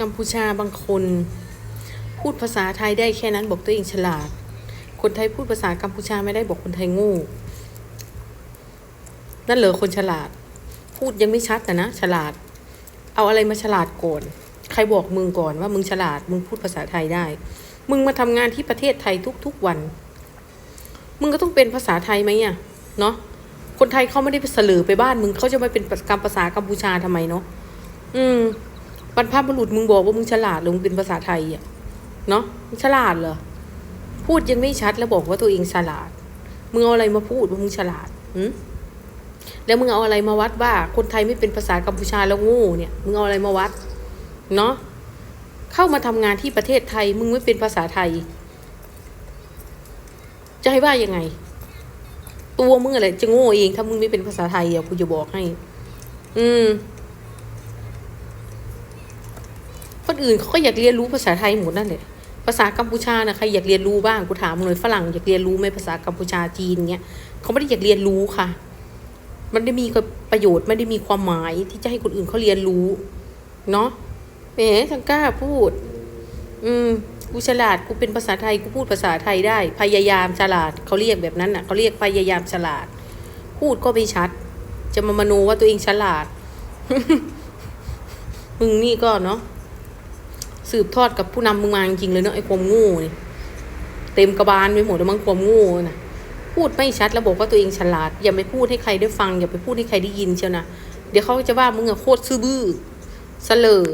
กัมพูชาบางคน พูดภาษาไทยได้แค่นั้นบอกตัวเองฉลาด คนไทยพูดภาษากัมพูชาไม่ได้บอกคนไทยโง่นั่นเหรอคนฉลาด พูดยังไม่ชัดนะนะ ฉลาด เอาอะไรมาฉลาดก่อน ใครบอกมึงก่อนว่ามึงฉลาด มึงพูดภาษาไทยได้ มึงมาทำงานที่ประเทศไทยทุกๆวัน มึงก็ต้องเป็นภาษาไทยไหมอะเนาะคนไทยเขาไม่ได้ไปเสลอไปบ้านมึงเขาจะมาเป็นกรรมภาษากัมพูชาทำไมเนาะอืม บรรพบุรุษมึงบอกว่ามึงฉลาดหรือมึงเป็นภาษาไทยอะเนาะมึงฉลาดเหรอพูดยังไม่ชัดแล้วบอกว่าตัวเองฉลาดมึงเอาอะไรมาพูดว่ามึงฉลาดอืมแล้วมึงเอาอะไรมาวัดว่า คนไทยไม่เป็นภาษากัมพูชาแล้วง่เนี่ยมึงเอาอะไรมาวัด เนาะเข้ามาทำงานที่ประเทศไทย มึงไม่เป็นภาษาไทย จะให้ว่ายังไง ตัวมึงอะไรจะโง่เอง ถ้ามึงไม่เป็นภาษาไทยอะกูจะบอกให้ อืม คนอื่นเขาก็อยากเรียนรู้ภาษาไทยหมดนั่นแหละภาษากัมพูชานะใครอยากเรียนรู้บ้างกูถามเลยฝรั่งอยากเรียนรู้ไหมภาษากัมพูชาจีนเงี้ยเขาไม่ได้อยากเรียนรู้ค่ะ มันได้มีประโยชน์ไม่ได้มีความหมายที่จะให้คนอื่นเขาเรียนรู้เนาะแหมทังกล้าพูด อืมกูฉลาดกูเป็นภาษาไทยกูพูดภาษาไทยได้ พยายามฉลาดเขาเรียกแบบนั้นน่ะเขาเรียกพยายามฉลาด พูดก็ไม่ชัด จะมามโนว่าตัวเองฉลาดมึงนี่ก็เนาะ สืบทอดกับผู้นำมึงมาจริงเลยเนาะไอ้ความโง่นี่เต็มกระบาลไปหมดแล้วมั้งความโง่น่ะพูดไม่ชัดแล้วบอกว่าตัวเองฉลาด อย่าไปพูดให้ใครได้ฟัง อย่าไปพูดให้ใครได้ยินเชียวนะเดี๋ยวเขาจะว่ามึงอะโคตรซื่อบื้อเสลอ